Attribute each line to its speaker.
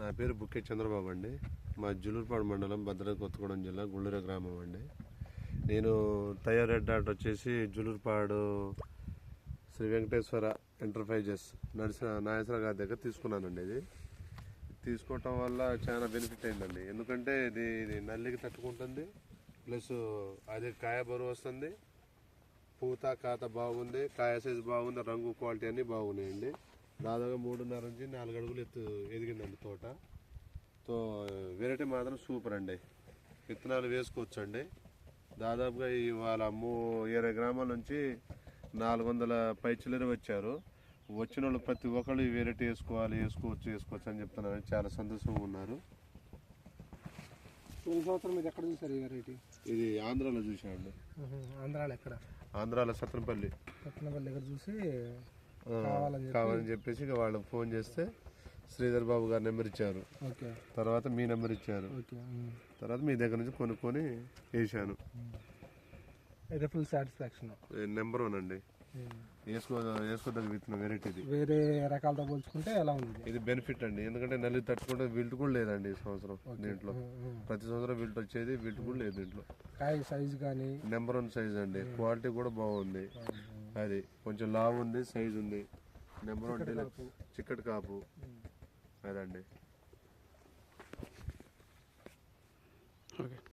Speaker 1: నా పేరు బుక్కే చంద్రబాబు అండి. మా జులూరుపాడు మండలం భద్రాద్రి కొత్తగూడెం జిల్లా గుళ్ళూర గ్రామం అండి. నేను తయారెడ్ డాట్ వచ్చేసి జులూరుపాడు శ్రీ వెంకటేశ్వర ఎంటర్ప్రైజెస్ నడిసిన నాగేశ్వర గారి దగ్గర తీసుకున్నానండి ఇది. తీసుకోవటం వల్ల చాలా బెనిఫిట్ అయిందండి. ఎందుకంటే ఇది ఇది నల్లికి తట్టుకుంటుంది ప్లస్ అది కాయ బరువు వస్తుంది పూత కాత బాగుంది కాయ సైజు బాగుంది రంగు క్వాలిటీ అన్నీ బాగున్నాయండి. దాదాపు మూడున్నర నుంచి నాలుగు అడుగులు ఎత్తు ఎదిగిందండి తోట. తో వెరైటీ మాత్రం సూపర్ అండి. విత్తనాలు వేసుకోవచ్చు అండి దాదాపుగా ఇవాళ మూ ఇరవై గ్రామాల నుంచి నాలుగు వందల పైచిల్లరు వచ్చారు. వచ్చిన వాళ్ళు ప్రతి ఒక్కళ్ళు ఈ వెరైటీ వేసుకోవాలి వేసుకోవచ్చు వేసుకోవచ్చు అని చెప్తున్నారు చాలా సంతోషంగా ఉన్నారు.
Speaker 2: సంవత్సరం మీరు ఎక్కడ చూసారు ఈ వెరైటీ
Speaker 1: ఇది ఆంధ్రాలో చూసామండి
Speaker 2: ఆంధ్రాలో ఎక్కడ?
Speaker 1: ఆంధ్రాలో సత్రంపల్లి.
Speaker 2: పట్టణపల్లి దగ్గర చూసి
Speaker 1: కావాలని చెప్పేసి ఇక వాళ్ళకి ఫోన్ చేస్తే శ్రీధర్ బాబు గారు నెంబర్ ఇచ్చారు. తర్వాత మీ నెంబర్ ఇచ్చారు. తర్వాత మీ దగ్గర నుంచి కొనుక్కొని వేసాను
Speaker 2: అయితే ఫుల్ సాటిస్ఫాక్షన్
Speaker 1: నెంబర్ వన్ అండి. వేసుకో వేసుకోదగ్గ విత్తనం వెరైటీది
Speaker 2: వేరే రకాలతో పోల్చుకుంటే ఎలా ఉంది?
Speaker 1: ఇది బెనిఫిట్ అండి. ఎందుకంటే నల్లి తట్టుకుంటే విల్ట్ కూడా లేదండి ఈ సంవత్సరం దీంట్లో. ప్రతి సంవత్సరం విల్ట్ వచ్చేది విల్ట్ కూడా లేదు దీంట్లో.
Speaker 2: కాయ సైజు కానీ
Speaker 1: నెంబర్ వన్ సైజ్ అండి. క్వాలిటీ కూడా బాగుంది అది కొంచెం లావ్ ఉంది సైజ్ ఉంది. నెంబర్ వన్ చిక్కటి కాపు. అదండి.